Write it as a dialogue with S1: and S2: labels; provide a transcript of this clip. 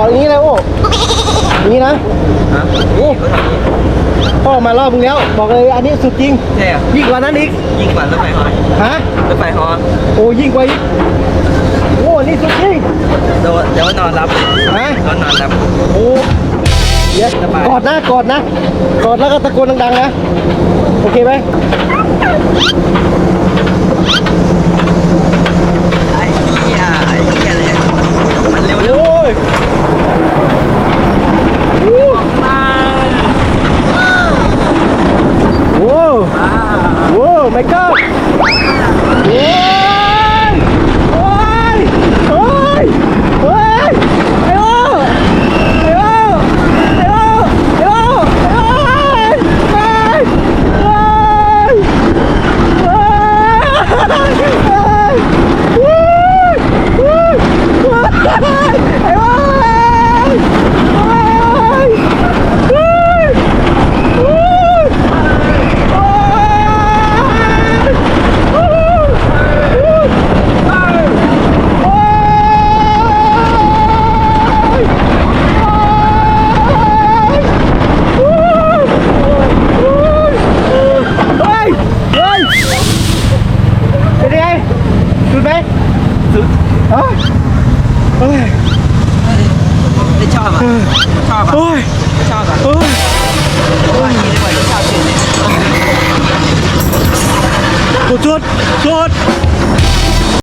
S1: แต่ดียังโอ้กอดอย่างนี้เลยโอ้อย่างนี้นะ
S2: ฮะนี่ก็ทำนี้
S1: พ่อมารอบนึงแล้ว บอกเลยอันนี้สุดจริง
S2: ใช่เหรอ
S1: ยิ่งกว่านั้นอีก
S2: ยิ่งกว่ารถไฟฮอ
S1: ฮะ
S2: รถไฟฮอ
S1: โอ้ยิ่งกว่าอีกโอ้นี่สุดจริง
S2: เดี๋ยวเดี๋ยวนอนรับ
S1: ฮะ
S2: นอนนอนรับ
S1: โอ้เดี๋ยว
S2: สบาย
S1: กอดนะกอดนะกอดแล้วก็ตะโกนดังๆนะโอเคไหม
S2: ไอ้เหี้ยไอ้เหี้ยเลยมันเร็วเร็ว
S1: โอ้ยโอ้ โหไม่ก็โอ้ยโอ้ยโอ้ยโอ้ยไอ้โอ้ไอ้โอ้ไอ้โอ้ไอ้โอ้ไอ้โอ้ไอ้โอ้ไอ้โเฮ้ยเฮ้ยเป็นยังไงสุ ดไหม
S2: สุด
S1: ฮะเฮ้ย
S2: ไม่ชอบอะชอบอะ
S1: เฮ้ย
S2: ไม่ชอบอะ
S1: เฮ้ย
S2: ว่าอย่างนี้ดีกว่าไม่ชอบจริงเลย
S1: สุดสุดสุด